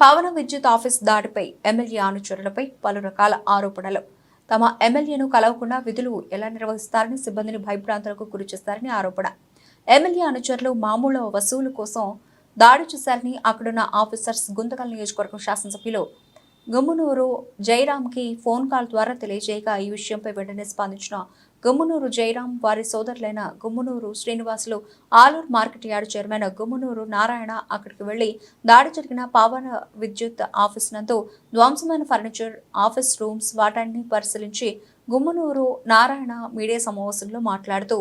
పవన విద్యుత్ office దాడిపై MLA అనుచరులపై పలు రకాల ఆరోపణలు. తమ ఎమ్మెల్యేను కలవకుండా విధులు ఎలా నిర్వహిస్తారని సిబ్బందిని భయభ్రాంతులకు గురి చేస్తారని ఆరోపణ. ఎమ్మెల్యే అనుచరులు మామూలు వసూలు కోసం దాడి చేశారని అక్కడున్న ఆఫీసర్స్ గుంతకల్ నియోజకవర్గం శాసనసభ్యులు గుమ్మునూరు జయరామ్కి ఫోన్ కాల్ ద్వారా తెలియజేయగా ఈ విషయంపై వెంటనే స్పందించిన గుమ్మునూరు జయరాం వారి సోదరులైన Gummanur Srinivasulu Alur market yard chairman Gummanur Narayana అక్కడికి వెళ్ళి దాడి జరిగిన పావన విద్యుత్ ఆఫీస్ నందు ధ్వంసమైన ఫర్నిచర్ ఆఫీస్ రూమ్స్ వాటాన్ని పరిశీలించి గుమ్మునూరు నారాయణ మీడియా సమావేశంలో మాట్లాడుతూ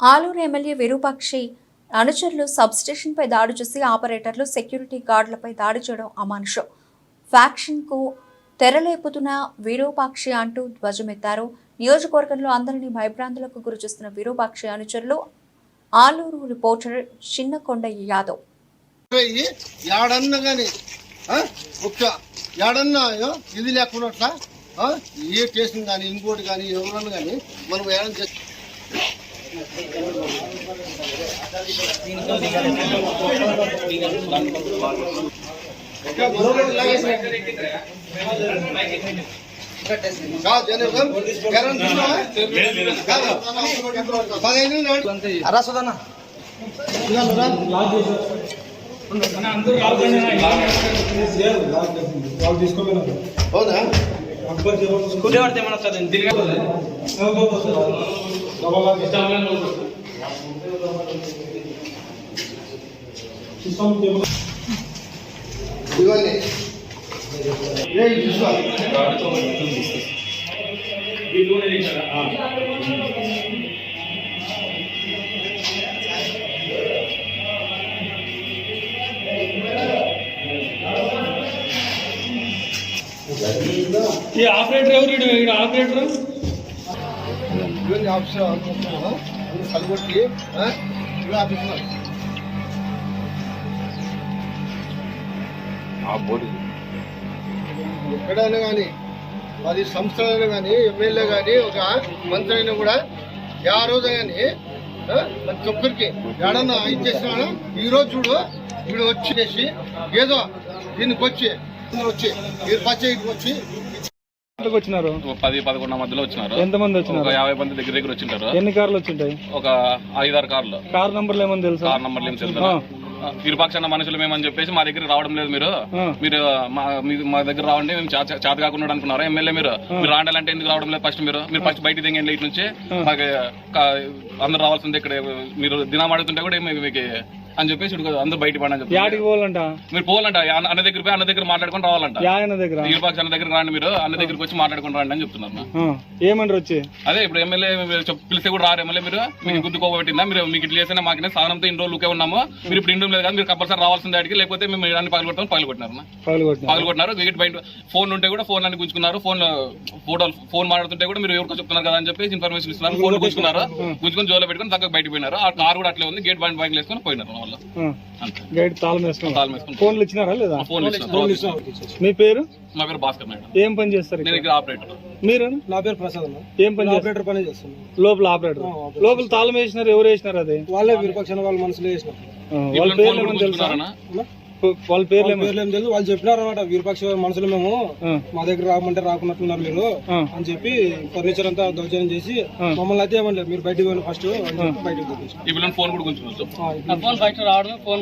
ఆలూరు ఎమ్మెల్యే విరూపాక్షి అనుచరులు సబ్స్టేషన్పై దాడి చేసి ఆపరేటర్లు సెక్యూరిటీ గార్డులపై దాడి చేయడం అమానుషం. ఫ్యాక్షన్కు తెరలేపుతున్న విరూపాక్షి అంటూ ధ్వజమెత్తారు నియోజకవర్గంలో అందరినీ భయభ్రాంతులకు గురిచేస్తున్న విరూపాక్షి అనుచరులు ఆలూరు రిపోర్టర్ చిన్నకొండయ్య యాదవ్. పోయి ఏడన్నా కానీ ఒక్క ఏడన్నా ఇది లేకున్నట్ల ఆ, ఏ స్టేషన్ కానీ ఇంకోటి కానీ ఎవరన్నా కానీ మనం ఏడని చేసి కాదు జనరల్ గ్యారెంటీ చూసినావా? కాదు. పదిహేను నాడు అరాసదన్నా వాళ్ళు తీసుకోలేదు అవునా స్కూటీ పడితే ఏమన్నా వస్తుంది ఈ ఆపరేటర్ ఎవరు ఇక్కడ ఆపరేటర్? ఇవన్నీ ఆఫీసర్ అనుకుంటున్నావా కలుగొట్టి ఆ బోర్డు ఎక్కడైనా కానీ అది సంస్థలైనా కానీ ఎమ్మెల్యే కానీ ఒక మంత్రి అయినా కూడా యా రోజు కానీ ప్రతి ఒక్కరికి ఏడన్నా ఇచ్చేసినాడు ఈ రోజు చూడు వీడు వచ్చేసి ఏదో దీనికి వచ్చి వచ్చి మీరు పచ్చేకి వచ్చి వచ్చినారు? పది పదకొండు మధ్యలో వచ్చినారు. ఎంతమంది ఒక వచ్చినారు యాభై మంది దగ్గర దగ్గర వచ్చింటారు. ఎన్ని కార్లు వచ్చింటాయి? ఒక ఐదారు కార్లు. కార్ నంబర్లు ఏమని తెలుసా? కార్ నంబర్లు ఏం తెలుసు విరుపక్షాన మనుషులు మేమని చెప్పేసి మా దగ్గర రావడం లేదు మీరు. మీరు మా దగ్గర రావండి మేము చేత కాకుండా అనుకున్నారా. ఎమ్మెల్యే మీరు మీరు రాండాలంటే ఎందుకు రావడం లేదు ఫస్ట్ మీరు? మీరు ఫస్ట్ బయట దిగండి ఇటు నుంచి. మాకు అందరు రావాల్సింది ఇక్కడ. మీరు దినం ఆడుతుంటే కూడా మీకు అని చెప్పేసి ఇటు అందరూ బయట పడని చెప్పి యాడికి పోవాలంట? మీరు పోవాలంట. అన్న దగ్గర పోయి అన్న దగ్గర మాట్లాడుకొని రావాలంట. యాయన దగ్గర? విరుపక్ష అన్న దగ్గర రాండి మీరు అన్న దగ్గరికి వచ్చి మాట్లాడుకొని రండి అని చెప్తున్నారు ఏమన్నారు వచ్చి? అదే ఇప్పుడు ఎమ్మెల్యే పిలిస్తే కూడా రారు ఎమ్మెల్యే మీరు. మీకు గుద్దుకోబట్టిందా మీరు మీకు ఇట్లా చేసినా మాకు సాధనంతో ఇన్ని రోజులు ఉన్నాము. మీరు ఇప్పుడు ఇండోం లేదు కదా మీరు కంపల్సరీ రావాల్సింది అడిగి లేకపోతే మేము అన్ని పగలగొట్టాం పగలగొట్టినారు నా. పగలు కొట్టిన పగలగొట్టినారు. గేట్ బయట ఫోన్ ఉంటే కూడా ఫోన్ అన్ని గుంజుకున్నారు. ఫోన్ ఫోటోలు ఫోన్ మాట్లాడుతుంటే కూడా మీరు ఎవరికో చెప్తున్నారు కదా అని చెప్పేసి ఇన్ఫర్మేషన్ ఇస్తున్నారు. ఫోన్ గుంజుకున్నారు. గుంజుకొని జోలో పెట్టుకొని తగ్గ బయట పోయినారు. ఆ కార్ కూడా అట్లే ఉంది. గేట్ బండ్ బైక్ వేసుకొని పోయినారు. అంతే. గైడ్ తాళం ఫోన్లు ఇచ్చినారా లేదా? ఫోన్ మీ పేరు? మా పేరు భాస్కర్ ఏం పని చేస్తారు నేను ఇక్కడ? ఇక్కడ ఆపరేటర్. మీరు నా పేరు ప్రసాద్ అన్న. ఏం పని చేస్తారు? ఆపరేటర్ పని చేస్తున్నాను లోపల ఆపరేటర్. లోపల తాళం వేసినారు ఎవరు వేసినారు అది? వాళ్ళే విరుపక్షాన వాళ్ళ మనసులో వేసిన. ఆ, వాళ్ళ పేర్లు ఏమని తెలుసా? వాళ్ళ పేర్లు ఏమని పేర్లు ఏం తెలుసు వాళ్ళు చెప్పినారు అనమాట విరుపక్ష మనసులో మేము మా దగ్గర రామంటే రాకున్నట్టున్నారు మీరు. అని చెప్పి ఫర్నిచర్ అంతా దౌర్జన్యం చేసి మమ్మల్ని అయితే ఏమనలేదు మీరు బయటికి పోయిన ఫస్ట్ బయటకు ఫోన్ కూడా ఫోన్ ఫస్ట్ రావడమే ఫోన్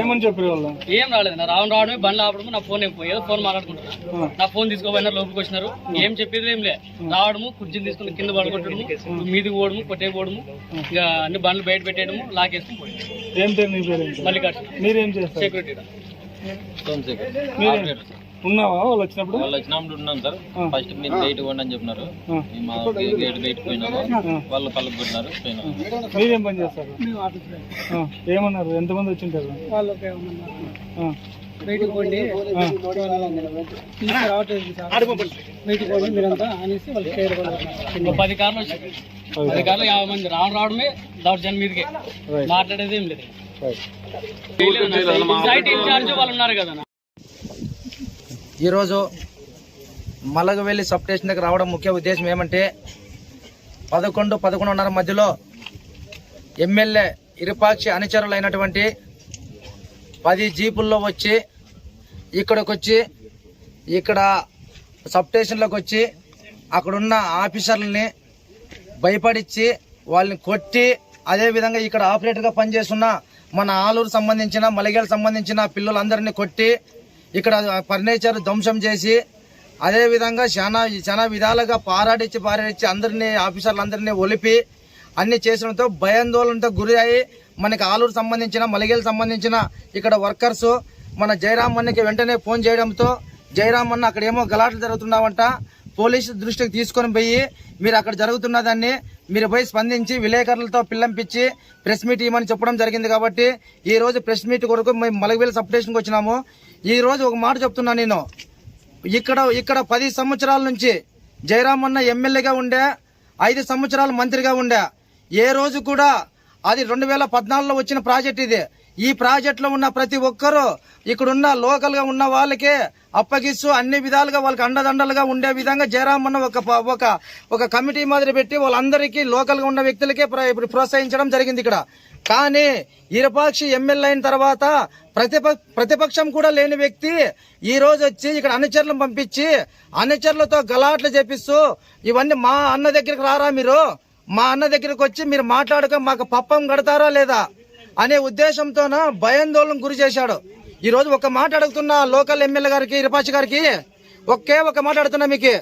ఏమని చెప్పారు వాళ్ళు? ఏం రాలేదు. నా రావడం రావడమే బండ్లు ఆపడము నా ఫోన్ ఏం ఏదో ఫోన్ మాట్లాడుకుంటున్నా. నా ఫోన్ తీసుకోపోయినా లోపలికి వచ్చినారు. ఏం చెప్పేది ఏం లే. రావడము కుర్చీని తీసుకుని కింద పడగొట్టడము మీదికి పోవడము కొట్టే పోవడము ఇక అన్ని బండ్లు బయట పెట్టేయడము లాకేసుకుని పోయి ఏం పేరు? మల్లికార్జున. మీరేం చేస్తారు? సెక్యూరిటీ ఉన్నావా? వాళ్ళు వచ్చినప్పుడు? వాళ్ళు వచ్చినప్పుడు ఉన్నాం సార్. ఫస్ట్ మీరు బయట ఇవ్వండి అని చెప్పినారు. మా గేట్ బయట పోయినాము. వాళ్ళు పళ్ళకు కొట్టినారు పోయినాము. మీరేం పని చేస్తారు? ఏమన్నారు? ఎంతమంది వచ్చింటారు? వాళ్ళకి ఆ, బయటకు పోండి. రావట్లేదు సార్ బయటకు పోండి మీరంతా అనేసి వాళ్ళు పేరు పది కార్లు వచ్చాయి. పది కార్లు యాభై మంది. రావడం రావడమే దౌర్జన్యం మీదకే. మాట్లాడేది ఏం లేదు. ఈరోజు మలగవెల్లి సబ్ స్టేషన్ దగ్గర రావడం ముఖ్య ఉద్దేశం ఏమంటే పదకొండు పదకొండున్నర మధ్యలో ఎమ్మెల్యే ఇరుపాక్షి అనుచరులైనటువంటి పది జీపుల్లో వచ్చి ఇక్కడికి వచ్చి ఇక్కడ సబ్ స్టేషన్లోకి వచ్చి అక్కడున్న ఆఫీసర్లని భయపడిచ్చి వాళ్ళని కొట్టి అదే విధంగా ఇక్కడ ఆపరేటర్గా పనిచేస్తున్న మన ఆలూరు సంబంధించిన మలిగేలు సంబంధించిన పిల్లలందరినీ కొట్టి ఇక్కడ ఫర్నిచర్ ధ్వంసం చేసి అదేవిధంగా చాలా చాలా విధాలుగా పారాడిచ్చి పారాడిచ్చి అందరినీ ఆఫీసర్లందరినీ ఒలిపి అన్ని చేసడంతో భయాందోళనతో గురి అయి మనకి ఆలూరు సంబంధించిన మలిగేలు సంబంధించిన ఇక్కడ వర్కర్స్ మన జయరామ్ అన్నకి వెంటనే ఫోన్ చేయడంతో జయరామ్ అన్న అక్కడ ఏమో గలాట్లు జరుగుతున్నావంట పోలీసు దృష్టికి తీసుకొని పోయి మీరు అక్కడ జరుగుతున్న దాన్ని మీరు పోయి స్పందించి విలేకరులతో పిల్లంపించి ప్రెస్ మీట్ ఇవ్వమని చెప్పడం జరిగింది కాబట్టి ఈ రోజు ప్రెస్ మీట్ కొరకు మేము మలగవేల సబ్ స్టేషన్కి వచ్చినాము. ఈ రోజు ఒక మాట చెప్తున్నా నేను. ఇక్కడ ఇక్కడ పది సంవత్సరాల నుంచి జయరామన్న ఎమ్మెల్యేగా ఉండే ఐదు సంవత్సరాలు మంత్రిగా ఉండే ఏ రోజు కూడా అది రెండు వేల పద్నాలుగులో వచ్చిన ప్రాజెక్ట్ ఇది. ఈ ప్రాజెక్టులో ఉన్న ప్రతి ఒక్కరూ ఇక్కడున్న లోకల్గా ఉన్న వాళ్ళకే అప్పగిస్తూ అన్ని విధాలుగా వాళ్ళకి అండదండలుగా ఉండే విధంగా జయరామన్న ఒక ఒక ఒక కమిటీ మాదిరి పెట్టి వాళ్ళందరికీ లోకల్గా ఉన్న వ్యక్తులకే ఇప్పుడు ప్రోత్సహించడం జరిగింది ఇక్కడ. కానీ ఇరపాక్షి ఎమ్మెల్యే అయిన తర్వాత ప్రతిప ప్రతిపక్షం కూడా లేని వ్యక్తి ఈ రోజు వచ్చి ఇక్కడ అనుచరులను పంపించి అనుచరులతో గలాట్లు చేపిస్తూ ఇవన్నీ మా అన్న దగ్గరికి రారా మీరు? మా అన్న దగ్గరికి వచ్చి మీరు మాట్లాడక మాకు పప్పం కడతారా లేదా? అనే ఉద్దేశంతోన భయాందోళన గురి చేశాడు. ఈరోజు ఒక మాట అడుగుతున్న లోకల్ ఎమ్మెల్యే గారికి ఇరపాచి గారికి ఒకే ఒక మాట అడుగుతున్నా మీకు.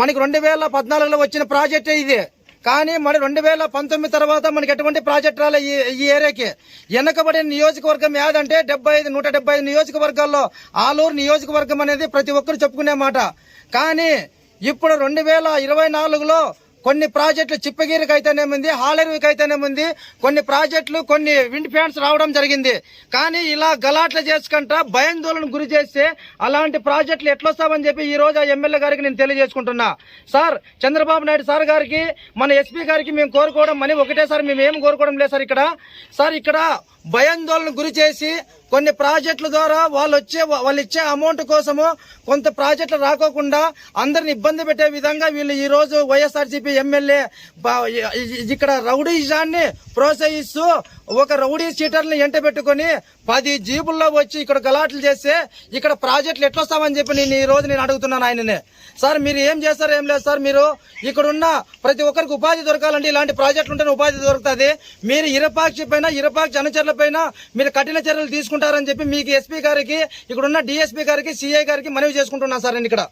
మనకి రెండు వేల పద్నాలుగులో వచ్చిన ప్రాజెక్టే ఇది. కానీ మన రెండు వేల పంతొమ్మిది తర్వాత మనకి ఎటువంటి ప్రాజెక్ట్ రాలే ఈ ఈ ఏరియాకి. వెనకబడిన నియోజకవర్గం ఏదంటే డెబ్బై ఐదు నూట డెబ్బై ఐదు నియోజకవర్గాల్లో ఆలూరు నియోజకవర్గం అనేది ప్రతి ఒక్కరు చెప్పుకునే మాట. కానీ ఇప్పుడు రెండు వేల ఇరవై నాలుగులో కొన్ని ప్రాజెక్టులు చిప్పగిరికి అయితేనేముంది హాలెరువికి అయితేనేముంది కొన్ని ప్రాజెక్టులు కొన్ని విండ్ ఫ్యాన్స్ రావడం జరిగింది. కానీ ఇలా గలాట్లు చేసుకుంటా భయాందోళన గురి చేస్తే అలాంటి ప్రాజెక్టులు ఎట్లొస్తామని చెప్పి ఈ రోజు ఆ ఎమ్మెల్యే గారికి నేను తెలియజేసుకుంటున్నా. సార్ చంద్రబాబు నాయుడు సార్ గారికి మన ఎస్పీ గారికి మేము కోరుకోవడం అని ఒకటేసారి మేము ఏం కోరుకోవడం లేదు సార్ ఇక్కడ. సార్ ఇక్కడ భయాందోళన గురి చేసి కొన్ని ప్రాజెక్టుల ద్వారా వాళ్ళు వచ్చే వాళ్ళు ఇచ్చే అమౌంట్ కోసము కొంత ప్రాజెక్టులు రాకోకుండా అందరిని ఇబ్బంది పెట్టే విధంగా వీళ్ళు ఈ రోజు వైఎస్ఆర్సీపీ ఎమ్మెల్యే ఇక్కడ రౌడీజాన్ని ప్రోత్సహిస్తూ ఒక రౌడీ సీటర్ని ఎంట పెట్టుకుని పది జీబుల్లో వచ్చి ఇక్కడ గలాట్లు చేస్తే ఇక్కడ ప్రాజెక్టులు ఎట్లొస్తామని చెప్పి నేను ఈ రోజు నేను అడుగుతున్నాను ఆయనని. సార్ మీరు ఏం చేస్తారు ఏం లేదు సార్ మీరు ఇక్కడున్న ప్రతి ఒక్కరికి ఉపాధి దొరకాలంటే ఇలాంటి ప్రాజెక్టులు ఉంటేనే ఉపాధి దొరుకుతుంది. మీరు ఇరపాక్షి పైన ఇరపాక్షి అనుచరుల పైన మీరు కఠిన చర్యలు ఉంటారని చెప్పి మీకు ఎస్పీ గారికి ఇక్కడ ఉన్న డిఎస్పీ గారికి సిఐ గారికి మనవి చేసుకుంటున్నాను సార్ నేను ఇక్కడ.